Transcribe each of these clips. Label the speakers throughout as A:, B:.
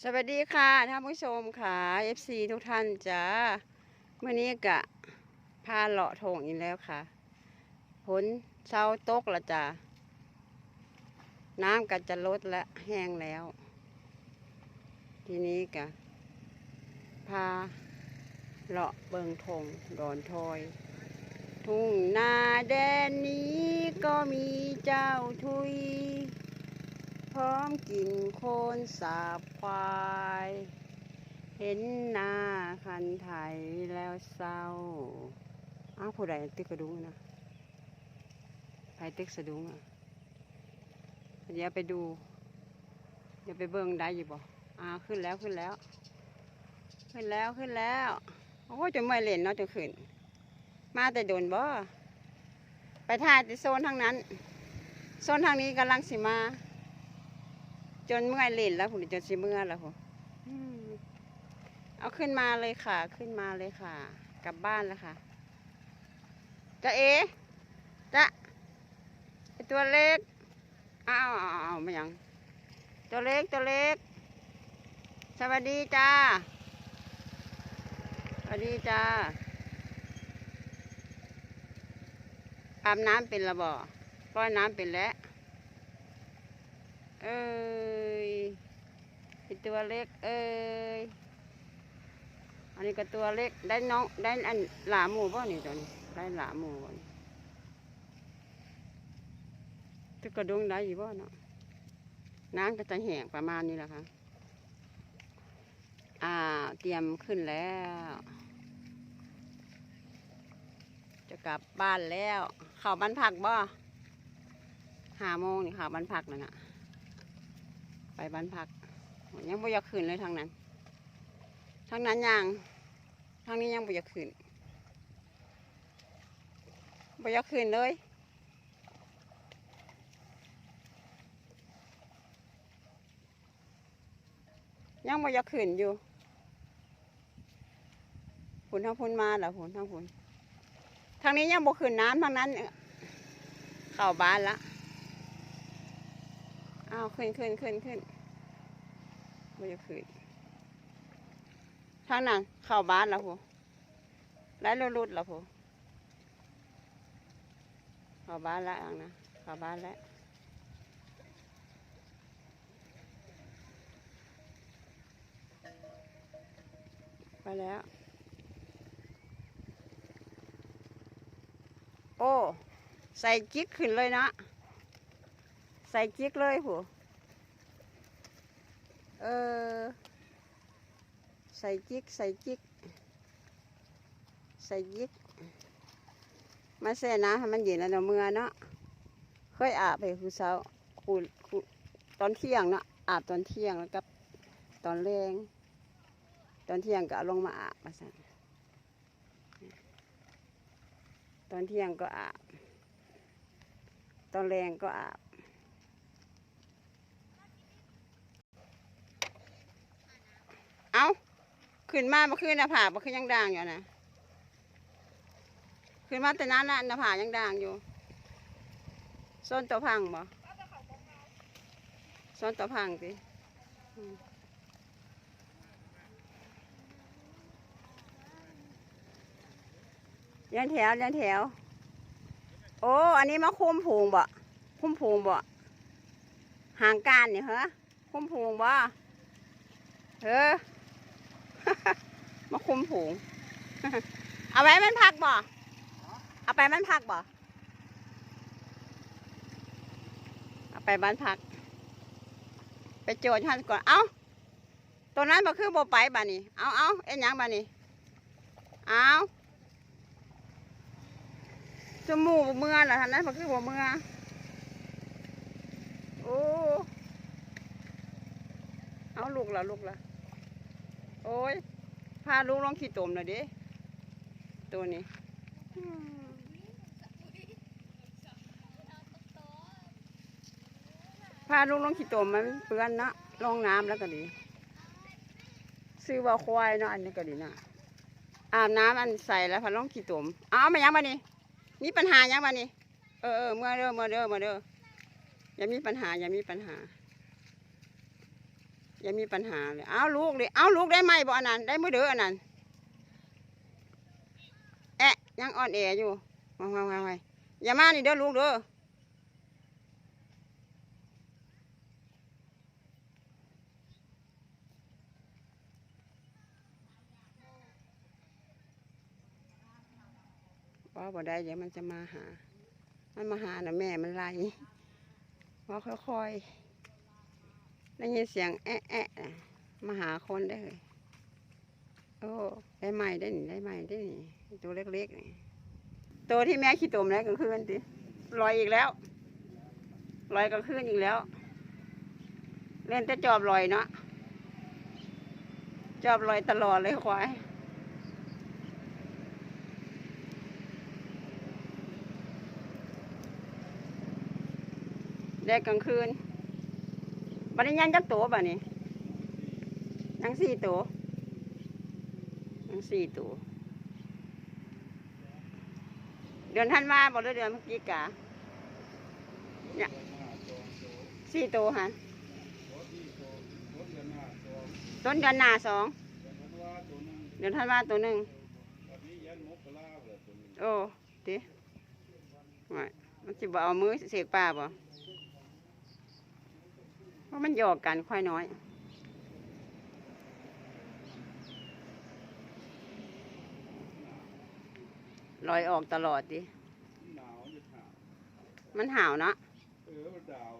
A: สวัสดีค่ะท่านผู้ชมค่ะ FC ทุกท่านจ้าเมื่อนี้กะพาเลาะทงอีกแล้วค่ะฝนเช้าตกละจ้าน้ำก็จะลดและแห้งแล้ว ทีนี้กะพาเลาะเบิงทงดอนทอย ทุ่งนาแดนนี้ก็มีเจ้าทุย พร้อมกินโคนสาบควาย เห็นหน้าคันไทยแล้วเศร้า อ้าวผู้ใดตึกกระดุงนะใครตึกสะดุงอะเดี๋ยวไปดู เดี๋ยวไปเบิ่งได้อยู่บ่อ่าขึ้นแล้วขึ้นแล้ว ขึ้นแล้วขึ้นแล้ว โอ้จะไม่เล่นเนาะจะขึ้น มาแต่โดนบ่ไปถ่ายที่โซนทางนั้น โซนทางนี้กำลังสิมา จนเมื่อยเล่นแล้วผมจนสิเมื่อยแล้วผมอืมเอาขึ้นมาเลยค่ะ ขึ้นมาเลยค่ะ กลับบ้านแล้วค่ะจะเอจะไอตัวเล็กอ้าวอ้าวอ้าวไม่ยัง ตัวเล็กตัวเล็ก สวัสดีจ้า สวัสดีจ้าอาบน้ำเป็นระบ่ป้อนน้ำเป็นแล้ว เอ้ยไอตัวเล็ก เอ้ย อันนี้ก็ตัวเล็ก ได้น้องได้อันหลาหมูบ่นี่ตัวนี้ ได้หลาหมูบ่นี่ตึกกระดงได้อยู่บ่เนาะน้ำก็จะแห้งประมาณนี้แหละค่ะ อ่า เตรียมขึ้นแล้ว จะกลับบ้านแล้ว เข้าบ้านพักบ่ห้าโมงนี่เข้าบ้านพักแล้วน่ะ บ้านพักยังบ่อยากขึ้นเลยทางนั้น ทางนั้นยังทางนี้ยังบ่อยากขึ้นบ่อยากขึ้นเลยยังบ่อยากขึ้นอยู่ผุนทางพุนมาแล้วผุนทางพุนทางนี้ยังบ่ขึ้นน้ำทางนั้นเข้าบ้านละอ้าวขึ้นขึ้นขึ้นขึ้น ไม่จะคืนทางนั้นเข้าบ้านแล้วพูไล่รถรุดแล้วพูเข้าบ้านแล้วอังนะเข้าบ้านแล้วไปแล้ว โอ้ ใส่จิ๊กขึ้นเลยนะ ใส่จิ๊กเลยผู้ เออ ใส่จิก ใส่จิก ใส่จิก มาแช่น้ำให้มันเย็นแล้วเนาะเมื่อเนาะเคยอาบไปคือเช้าคูคูตอนเที่ยงเนาะอาบตอนเที่ยงแล้วกับตอนแรงตอนเที่ยงก็ลงมาอาบมาสั่นตอนเที่ยงก็อาบ ตอนแรงก็อาบ เอาขึ้นมาเมื่อคืนน้าผาเมื่อคืนยังด่างอยู่นะขึ้นมาแต่นั้นละน้าผายังด่างอยู่ส้นตัวพังบ่ส้นตัวพังสิอืมเลี้ยงแถวเลี้ยงแถว โอ้ อันนี้มาคุ้มผูงบ่คุ้มผูงบ่ห่างการเนี่ยเหรอคุ้มผูงบ่เออ มาคุมผูงเอาไว้มันพักบ่ เอาไปมันพักบ่ เอาไปบ้านพัก ไปโจทย์ท่านก่อน เอาตัวนั้นบ่คือบ่ไปบ่านี่เอาเอาเอ็นยังบ่านี่เอาจมูกบ่เมื่อเหรอท่านนั้นบ่คือบ่เมื่อโอ้ เอาลูกละลูกละ โอ้ยพาลูกลองขี่ตมหน่อยดิตัวนี้พาลูกลองขี่ตมมันเปื้อนนะลองน้ำแล้วก็ดี ซื้อว่าควายเนาะอันนี้ก็ดีนะอาบน้ำอันใส่แล้วพาลองขี่ตมเอามายังมานี่มีปัญหายังมานี่เออเออเมื่อเด้อเมื่อเด้อเมื่อเด้ออย่ามีปัญหาอย่ามีปัญหา อย่ามีปัญหาเลยเอาลูกเลยเอาลูกได้ไหมบ่อันนั้นได้มือเด้ออันนั้นแอะยังอ่อนแออยู่วางวางวางไว้อย่ามานี่เด้อลูกเด้อว่าบ่ได้เดี๋ยวมันจะมาหา มันมาหาน่ะแม่มันไล่ว่าค่อยๆ ได้ยินเสียงแอะแอะน่ะมาหาคนได้เลยโอ้ได้ใหม่ได้หนิได้ใหม่ได้หนิตัวเล็กๆนี่ตัวที่แม่ขี้ตุ่มแล้วกลางคืนติลอยอีกแล้วลอยกลางคืนอีกแล้ว เล่นแต่จอบลอยเนาะจอบลอยตลอดเลยควายแดกกลางคืน บันี้ยังจักตัวบ่นี่ยังสี่ตัวยังสี่ตัวเดือนท่านว่าบอกเดือนเมื่อกี้กะเนี่ยสี่ตัวฮะต้นเดือนหน้าสองเดือนท่านว่าตัวหนึ่งโอ้ติว่มันจะบเอามือเสกป่าบ่ ราะมันหยอกกันค่อยน้อยลอยออกตลอดดิ มันห่าวเนาะ
B: เออมันดาว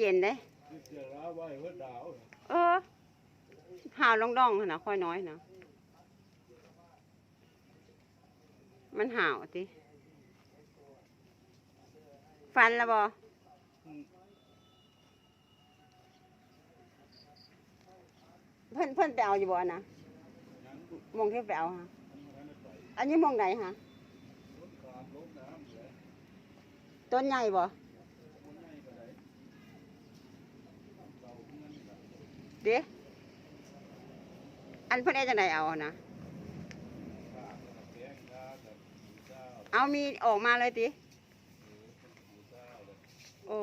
B: เย็
A: นเด้
B: เสียร้าไว้ว่าดาว
A: เออห่าวลองดองๆนะค่อยน้อยนะมันห่าวติฟันละบอ เพิ่นเพิ่นไปเอาอยู่บ่นะมองที่ไปเอาฮะอันนี้มองไหนฮะ
B: ต้น
A: ใหญ่บ่
B: เด้
A: อันเพิ่นเอาจังไดเอานะ
B: เอา
A: มีออกมาเลยติโอ้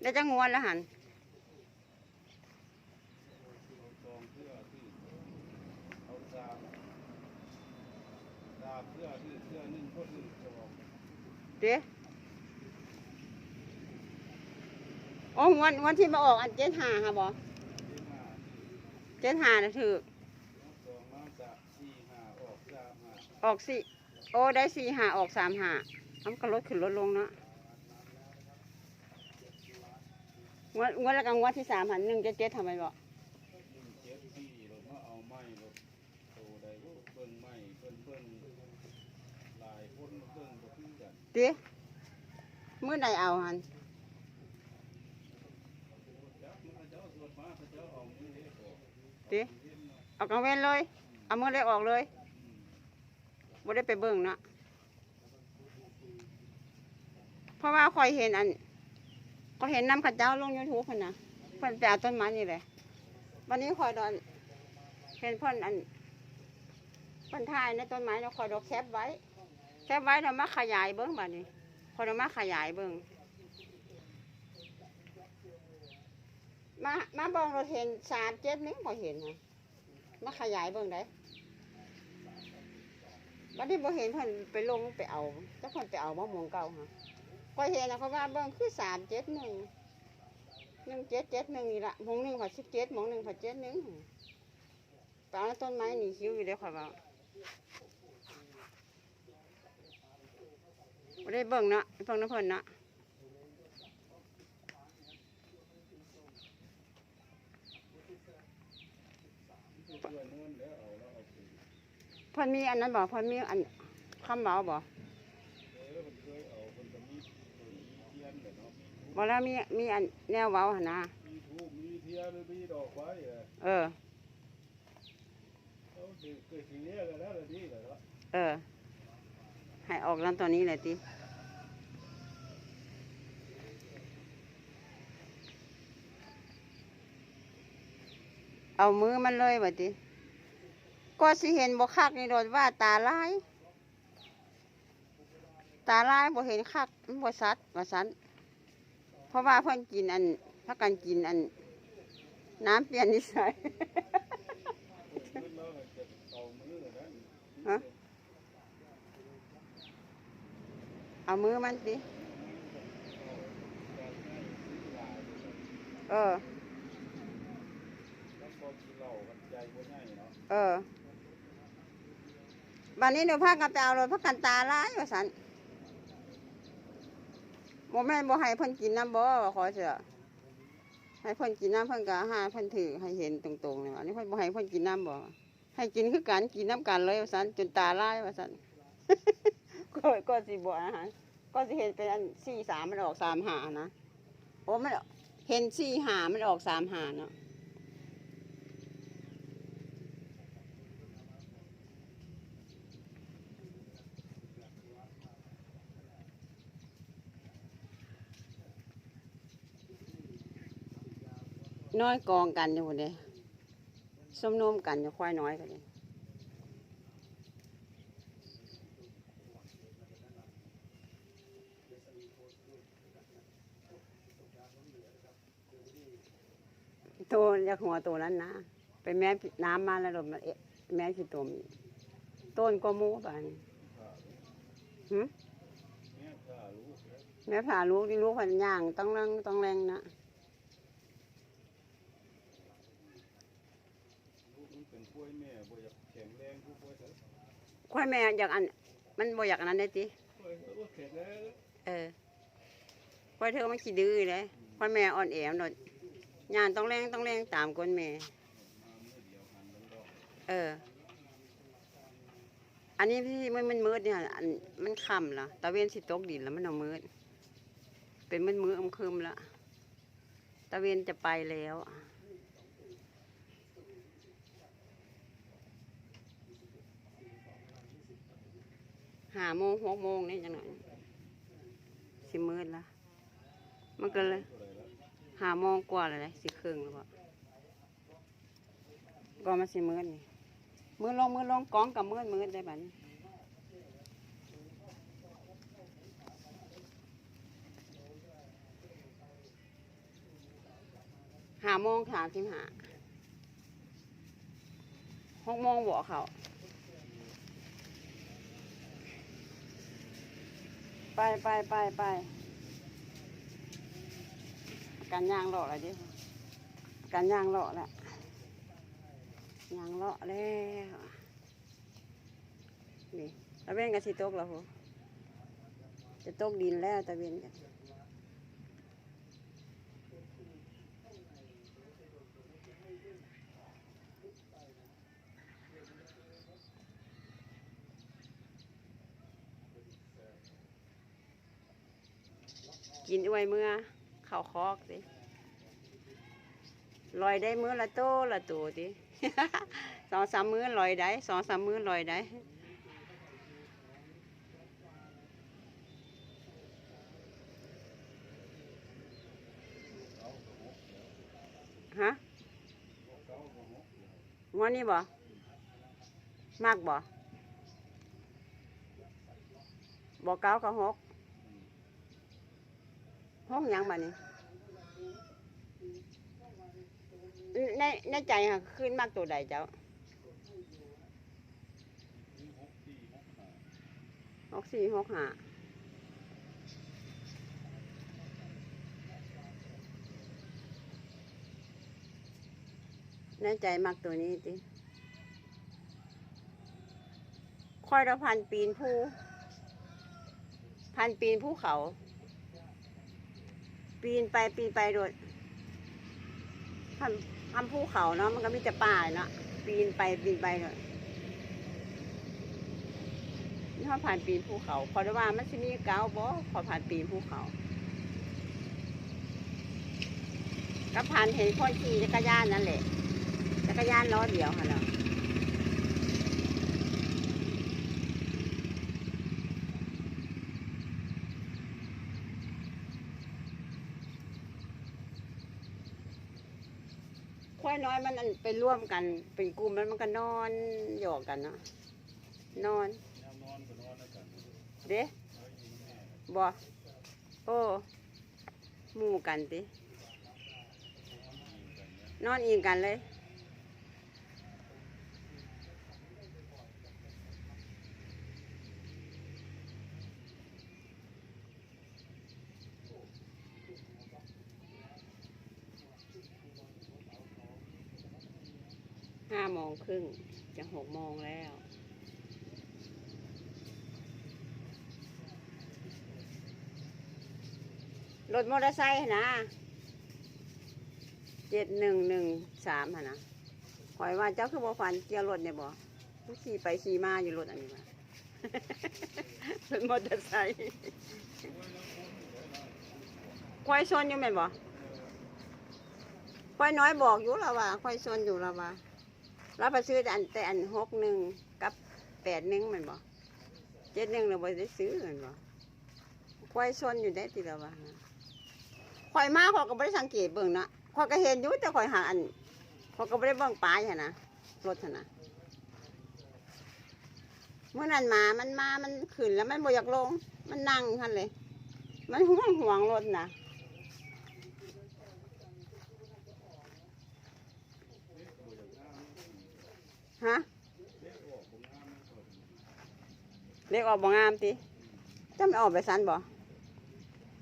A: แล้วจะงวนแล้วหัน
B: เอาซองเสื้อที่ เอาซามดาบเสื้อที่เสื้อนึ่งก็นึ่งซอง
A: เด้โอ้งวนงวนที่มาออกอันเจ็ดหาค่ะบอ
B: ที่ห้า
A: เจ็ดหานะถือ
B: องน้ำจะสี่ห้าออกสามห้า
A: ออกสี่โอ้ได้สี่หาออกสามหามันก็ลดขึ้นลดลงเนาะงวดงวดแล้วก็งวดที่สามหันหนึ่งเจ็ดเจ็ดทำไมบอก
B: หนึ่งเจ็ดสี่รถมาเอาไม้รถโตได้เบิ่งไม้เบิ่งเบิ่งหลายคนเบิ่งบ่ คือกัน
A: เด้เมื่อใดเอาหัน
B: เด้เอามือเฮ็ดออก
A: เด้เอากลางเว้นเลย เอาเมื่อได้ออกเลยบ่ได้ไปเบิ่งเนาะเพราะว่าคอยเห็นอันก็เห็นน้ำข้าเจ้าลงยูทูบเพิ่นนะเพิ่นไปเอาต้นไม้นี่แหละวันนี้คอยดอนเห็นเพิ่นอันเพิ่นถ่ายในต้นไม้แล้วคอยดอกแคปไว้ แคปไว้แล้วมาขยายเบิ้งบัดนี้คอเอามาขยายเบิ้งมามาเบิ้งเราเห็นสามเจ็ดนึงพอเห็นนะมาขยายเบิ้งได้วันนี้บ่เห็นเพิ่นไปลงไปเอาแต่เพิ่นไปเอามะม่วงเก่าฮะก็เห็นนะเขาว่าเบิ้งคือสามเจ็ดหนึ่งหนึ่งเจ็ดเจ็ดหนึ่งนี่ละหมองหนึ่งผัดสิบเจ็ดหมองหนึ่งผัดเจ็ดหนึ่งไปเอาต้นไม้นี่คิ้วอยู่เลยค่ะว่า บ่ได้เบิ่งเนาะเบิ่งน้ำเพิ่นเนาะ
B: เพิ่น
A: มีอันนั้นบ่เพิ่นมีอันคำเบาบ่
B: เออมันเคยเอกแต่เนาะมี
A: บ่แล้วมีมีอันแนวเว้าหั่นนะ
B: มีทูบมีเทียนมีดอกไม้เออ
A: เออ
B: เอาย
A: ออให้ออกแล้วตอนนี้เลยติ เอามือมันเลยว่าติก็สิเห็นบ่คักนี่โดนว่าตาลาย ตาลายบ่เห็นคักมันบ่ชัดว่าซั่นเพราะว่าเพิ่นกินอันพักกันกินอัน น้ำเปลี่ยนนิสัย
B: ขึ้นแล้วจะเอามือนะ
A: ฮะเอามือมันสิเออ
B: แล้วก็กินเหล้ากันใจบ่ใหญ่เนาะ
A: เออ บัดนี้เดี๋ยวพากันไปเอารถพักกันตาร้ายว่าสันโมแม่นบ่ให้เพิ่นกินน้ำบ่ขอเสือให้เพิ่นกินน้ำเพิ่นก็หาเพิ่นถือให้เห็นตรงๆเลยว่าอันนี้เพิ่นบ่ให้เพิ่นกินน้ำบ่ให้กินคือกันกินน้ำกันเลยว่าสันจนตาร้ายว่าสันก็ก็สิบ่อาหารก็สิเห็นเป็นอันสี่สามมันออกสามหานะโอ้มันเห็นสี่หามันออกสามหาเนาะ น้อยกองกันอยู่เด้สมนมกันอยู่ควายน้อยกันเลยตัวยากหัวตัวนั้นนะไปแม่น้ำมาแล้วลมาแม่สิตัวมีต้นก็มูบานหึ
B: แม่ข้ารู้
A: แม่ผ่าลูกที่ลูกพันย่างต้องแรงต้องแรงนะ
B: ลูกมันเป็นป่วยแม่บ่อยากแข็งแรงผู้ป่วยเถอะ
A: ควายแม่อยากอัน มันบ่อยากอันนั้นได้ติ
B: เอ
A: อควายเธอมันขี้ดื้อเลยควายแม่อ่อนแอหนดยานต้องแรงต้องแรงตามคนแม่
B: เมื่อเดียวหันกันดอก
A: เออ อันนี้ที่มันมันมืดเนี่ยอันมันค่ำละตะเวนสิตกดินแล้วมันเอามืด เป็นมันมืดอมครึมละตะเวนจะไปแล้ว หาโมงหกโมงนี่จังหน่อยสิมืดละมันก็เลยหาโมงกว่าเลยนะสิครึ่งแล้วบ่ก็มาสิมืดนี่มือลงมือลงกองกับมืดมืดได้บัดนี้หาโมงสามสิบห้าหกโมงบอกเขา ไปไปไปไปการย่างเลาะอะไรดิการย่างเลาะแล้วย่างเลาะแล้วนี่ตะเวนกันสิตกแล้วโหจะตกดินแล้วตะเวนกัน กินอวยเมื่อเข่าคอกสิลอยได้มื้อละโตละตัวดิสองสามมื้อลอยได้สองสามมื้อลอยได้ฮะงวดนี้บ่มากบ่บ่เก้ากับหก หกหยังบ่นี่ในในใจค่ะขึ้นมากตัวใดเจ้า
B: หกสี่หกห้า
A: หกสี่ใจมักตัวนี้ติคอยละพันปีนภูพันปีนภูเขา ปีนไปปีนไปโดดทำทำภูเขาเนาะมันก็มีแต่ป่าเนาะปีนไปปีนไปโดดนี่เขาผ่านปีนภูเขาพอได้ว่ามันจะมีเก้าบ่พอผ่านปีนภูเขาก็ผ่านเห็นคนขี่จักรยานนั่นแหละจักรยานล้อเดียวค่ะเนาะควาย น้อยมันอันไปร่วมกันเป็นกลุ่มแล้วมันก็นอนหยอกกันเนาะนอน
B: นอนกัน
A: เด้
B: บอาอยู่แม่
A: บ่โอ้หมู่กันตี
B: น
A: อนอิงกันเลย ห้าโมงครึ่งจะหกโมงแล้ว รถมอเตอร์ไซค์หั่นนะเจ็ดหนึ่งหนึ่งสามนะคอยว่าเจ้าคือบ่ฟันเจียวรถเนี่ยบ่ผู้ขี่ไปขี่มาอยู่รถอันนี้มารถมอเตอร์ไซค์ควายชนอยู่แม่นบ่ควายน้อยบอกอยู่แล้วว่าควายชนอยู่แล้วว่า เราไปซื้อแต่อันแต่อันหกหนึ่งกับแปดหนึ่งม่นบ่เจ็ดหนึ่งเราไปได้ซื้อม่นบ่ควายชนอยู่ได้ทีละว่าข่อยมาข่อยก็บ่ได้สังเกตเบิ่งเนาะข่อยก็เห็นอยู่แต่ข่อยหาอันข่อยก็บ่ได้เบิ่งปลายหั่นะรถหนะเมื่อนั้นมามันมามันขึ้นแล้วมันบ่อยากลง มันนั่งหั่นเลย มันห่วงห่วงรถนะ ฮะเล็กออกบ่งามติจะไม่ออกไปสันบ่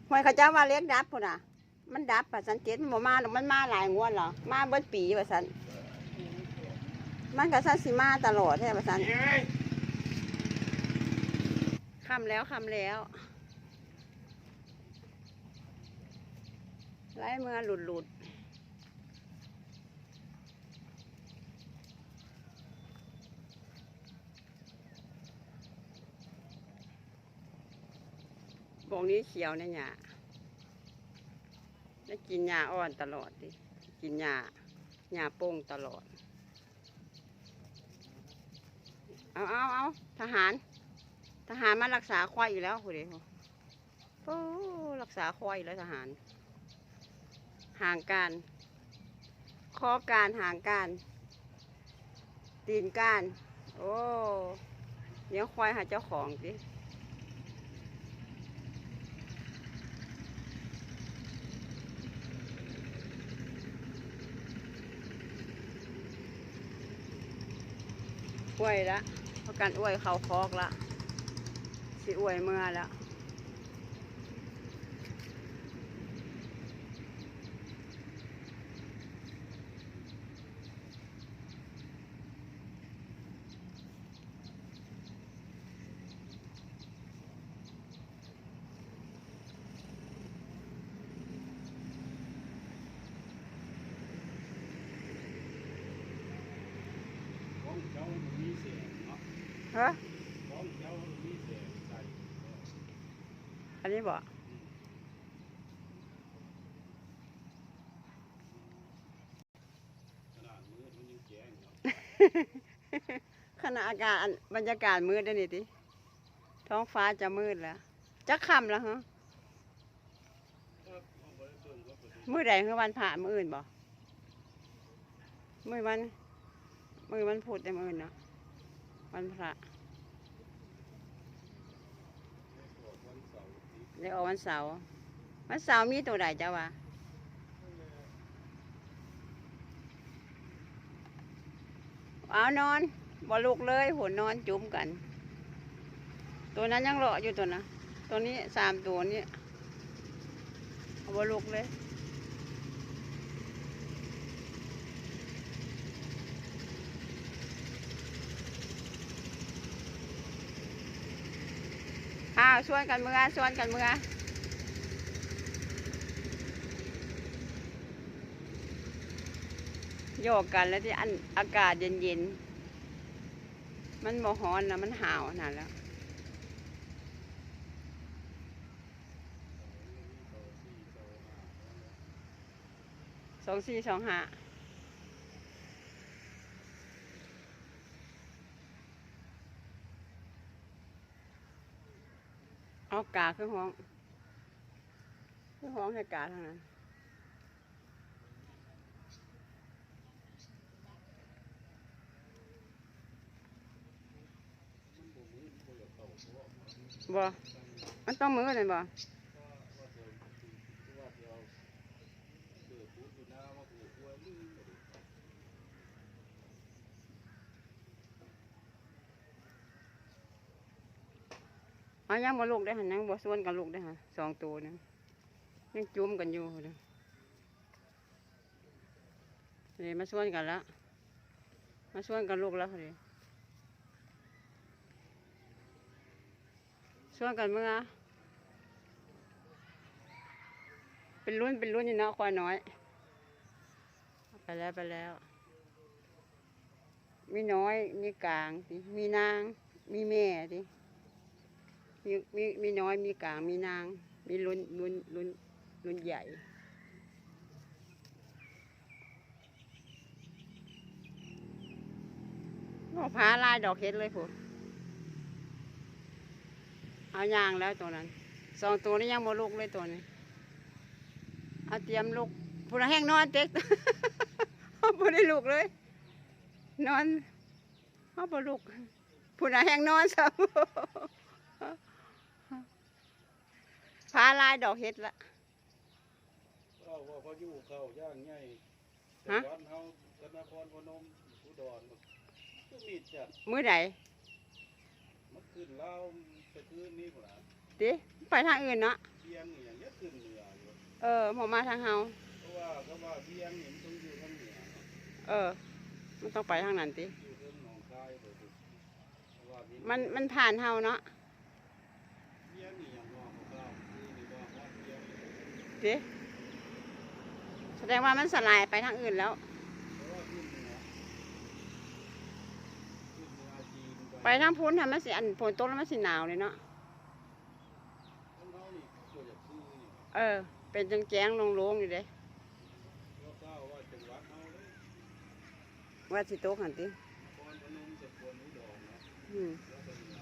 A: หวยเขาเจ้าว่าเล็กดับพุ่นน่ะ มันดับป่ะสันเจ็ดมันบ่มาหรอกมันมาหลายงวดหรอมาเบิดปีป่ะสันมันก็สันสิมาตลอดแท้ป่ะสันคำแล้วคำแล้วไล่เมื่อหลุดหลุด งนี้เขียวเนี่ยหยาได้กินหญ้าอ่อนตลอดดิ กินหญ้าหญ้าโป่งตลอด เอาเอาเอาทหาร ทหารมารักษาควายอยู่แล้วคุณเดียวโอ้รักษาควายอยแล้วทหาร ห่างการข้อการห่างการ ตีนการ โอ้เลี้ยควายหาเจ้าของดิ อวยละเพราะการอวยเขาคอกละสิอวยเมื่อแล้วฮะอันนี้ บอกขณะอากาศบรรยากาศมืดได้นี่ติท้องฟ้าจะมืดแล้วจะค่ำแล้วฮะมือใดคือวันผ่ามืออื่นบ่มือวันมือวันพุธได้มืออื่นเนาะวันพระ เดี๋ยวอวันเสาร์วันเสาร์มีตัวใดจ้าวะเอานอนบอลุกเลยหัวนอนจุ่มกัน ตัวนั้นยังเลาะอยู่ตัวนะตัวนี้สามตัวนี้บอาบ่ลุกเลย อ้าวชวนกันเมื่อชวนกันเมื่อโยกกันแล้วที่อันอากาศเย็นๆ มันบ่ฮ้อนนะมันหาวนั่นแล้วสองสี่สองห้า เอากาคือห้องคือห้องให้กาเท่านั้นบ่มันต้องมือเลยบ่
B: เเอา
A: ยังบ่ลูกได้หันยังบ่ส่วนกันลูกได้ฮะสองตัวนึงยังจุ่มกันอยู่เด้อนี่มาส่วนกันล้วมาส่วนกันลูกแล้วนี่ส่วนกันเมื่อเป็นรุ่นเป็นรุ่นอยู่นะควายน้อย ไปแล้วไปแล้ว มีน้อย มีกลางสิมีนาง มีแม่สิ มีมีมีน้อยมีกลางมีนาง มีรุ่นรุ่นรุ่นรุ่นใหญ่โอ้พาลายดอกเห็ดเลยผู้เอายางแล้วตัวนั้นสองตัวนี้ยังบ่ลูกเลยตัวนี้เอาเตรียมลูกผู้ละแห้งนอนเต็กเขาบ่ได้ลูกเลย นอนเขาบ่ลูกผู้ละแห้งนอนซะ พาลายดอกเห็ดละ
B: เราว่าพายุเข้าย่างใหญ่
A: ฮะ
B: แต่วันเฮาธนครพนมอุดรก็มีจัด
A: มื้อใด
B: มันขึ้นเล่าวไปคืนนี้พุ่นล่ะ
A: ติไปทางอื่นเนาะ
B: เที่ยงนี่ยังจะขึ้นเหนืออยู่
A: เออหมอมาทางเฮา
B: เพราะว่าเขาว่าเที่ยงนี่มันต้องอยู่ทางเหนือเนาะ
A: เออ มันต้องไปทางนั้นติ
B: อยู่เรื่องหนองคายไปดิเพราะว่านี่
A: มันมันผ่านเฮาเนาะ
B: เที่ยงนี่ยังว่าเขาเข้าคือนี่ว่าว่าเที่ยง นี่
A: ติแสดงว่ามันสลายไปทางอื่นแล้ว
B: เพราะว่าขึ้นเหนือขึ้นเหนือจีน
A: ไปทางพุ้นทำมันสิอันฝนตกแล้วมันสิหนาวเลยเนาะ
B: ทางเฮานี่ตัวจากชื่อนี่
A: เออ เป็นจังแจ้งๆโล่งๆอยู่เด้
B: ว่าเก้าว่าจังหวัดเฮาเลย
A: ว่าสิตกหันติ
B: นครพนมสกลอุดรเนาะ
A: อืม
B: แล้วก็เหนือ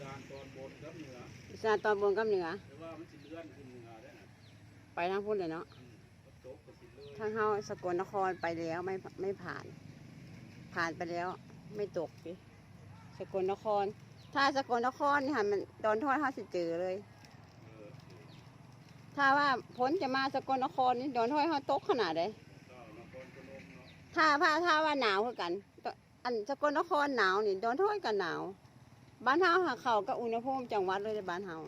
B: ด้านตอนบนกับเหนือ
A: อีสานตอนบนกับเหนือ
B: แต่ว่ามันสิเลื่อน ไป
A: ทางพุ้นเลยเนาะ
B: อืมก็ตกก็สิเลื่อน
A: ทางเฮาสกลนครไปแล้วไม่ไม่ผ่าน ผ่านไปแล้ว ไม่ตกดิสกลนคร ถ้าสกลนครนี่ค่ะมันตอนทอดเฮาสิเจอเลย
B: เออ
A: ถ้าว่าพ้นจะมาสกลนครนี่โดนทอดเฮาตกขนาดใด
B: เก้านครพนมเนาะ
A: ถ้าถ้าถ้าว่าหนาวคือกัน อันสกลนครหนาวนี่โดนทอดกันหนาว บ้านเฮาหาเขากับอุณหภูมิจังหวัดเลยในบ้านเฮา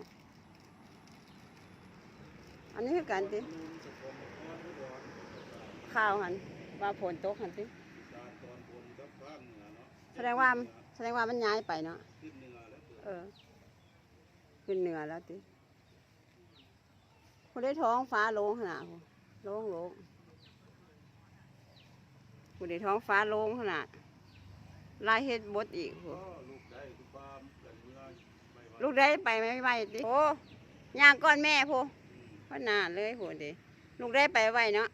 A: อันนี้คือกันติ
B: พนมสกลนครอุดร
A: ข่าวหันว่าฝนตกหันติแสดงว่าแสดงว่ามันย้ายไปเนาะ
B: เอ
A: อ ขึ้นเหนือแล้วติผู้ได้ท้องฟ้าโล่งขนาดโล่งโล่งผู้ได้ท้องฟ้าโล่งขนาดลายเฮ็ดบดอีก
B: ลูกได้ไป
A: ได้ไปไม่ไหวติโอ้ยางก้อนแม่ผู พนานเลยผู้ดิลูกได้ไปไหวเนาะ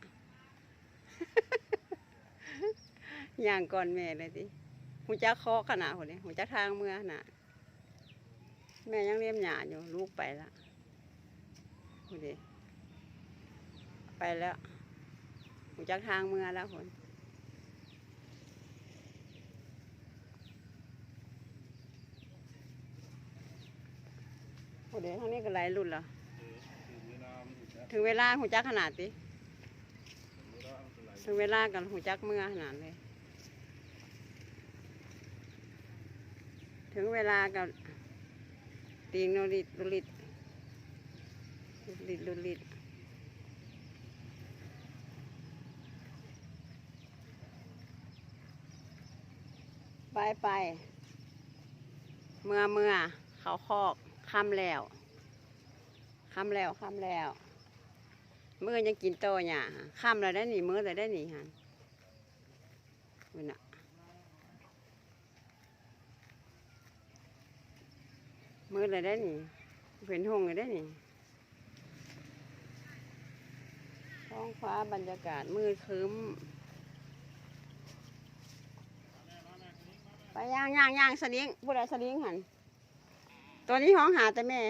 A: ย่างก้อนแม่เลยติหูจักคอขนาดผู้ดิหูจักทางเมื่อขนาดแม่ยังเลี้ยมหยาอยู่ลูกไปละผู้ดิไปแล้วหูจักทางเมื่อแล้วคนผู้ดิทางนี้ก็ไหลายรุ่นแล้ว
B: เออถึงเวลามัน ถึง
A: เวลาหูจักขนาดติ
B: ถึงเวลามันจะไหล
A: ถึงเวลากันหูจักเมื่อขนาดเลย ถึงเวลากับตีงโนริดลุลิดลุลิดลุลิดไปไป เมื่อเมื่อเขาคอกคำแล้วคำแล้วคำแล้ว มื้อยังกินโตเนี่ยค่ำแล้วได้หนีมื้อแล้วได้หนีหันมื้อน่ะมื้อแล้วได้หนีเป็นหงเลยได้หนีท้องฟ้าบรรยากาศมืดครึ้มไปย่างย่างย่างสลิงผู้ใดสลิงหันตัวนี้ห้องหาแต่แม่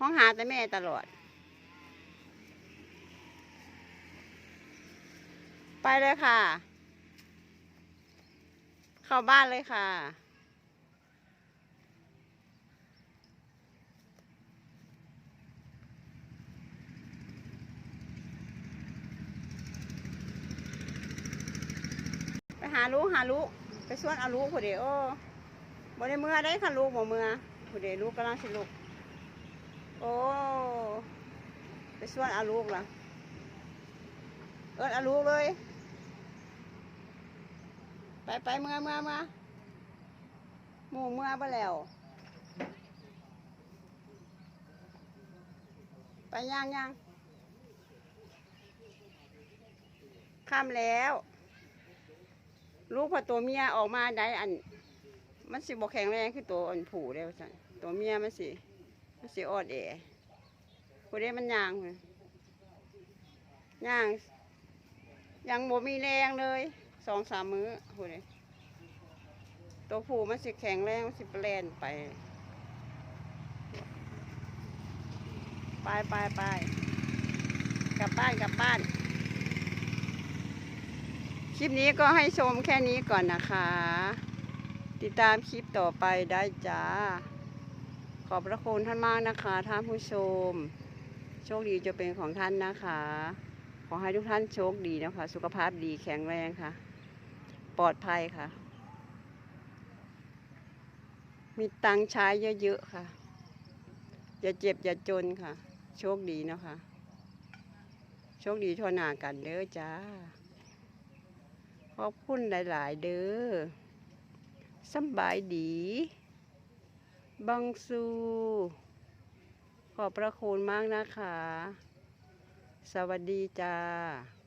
A: ห้องหาแต่แม่ตลอด ไปเลยค่ะ เข้าบ้านเลยค่ะ ไปหาลูกหาลูกไปสวนเอาลูกพอดีโอบ่ได้เมื่อได้ค่ะลูกบ่เมื่อผู้เดลูกกำลังสิลูกโอ้ไปส่วนเอาลูกล่ะเอิ้นอาลูกเลย ไปไปเมื่อเมื่อเมื่อหมู่เมื่อไปแล้ว ไปย่างย่างข้ามแล้ว ลูกพอตัวเมียออกมาได้อัน มันสิบกแข็งแรงคือตัวอันผูได้ว่าซั่นตัวเมียมันสิมันสิออดแอผู้ใดมันย่างพุ่นย่างยังบ่มีแรงเลย สองสามมื้อผู้ใดตัวผูมันสิแข็งแรงมันสิแปลนไป ไปไปไปกลับบ้านกลับบ้าน คลิปนี้ก็ให้ชมแค่นี้ก่อนนะคะ ติดตามคลิปต่อไปได้จ้า ขอบพระคุณท่านมากนะคะท่านผู้ชม โชคดีจะเป็นของท่านนะคะ ขอให้ทุกท่านโชคดีนะคะ สุขภาพดีแข็งแรงค่ะ ปลอดภัยค่ะ มีตังค์ใช้เยอะๆค่ะ อย่าเจ็บอย่าจนค่ะ โชคดีนะคะโชคดีทั่วหน้ากันเด้อจ้า ขอบคุณหลาย ๆ เด้อสบายดีบังซู ขอบพระคุณมากนะคะ สวัสดีจ้า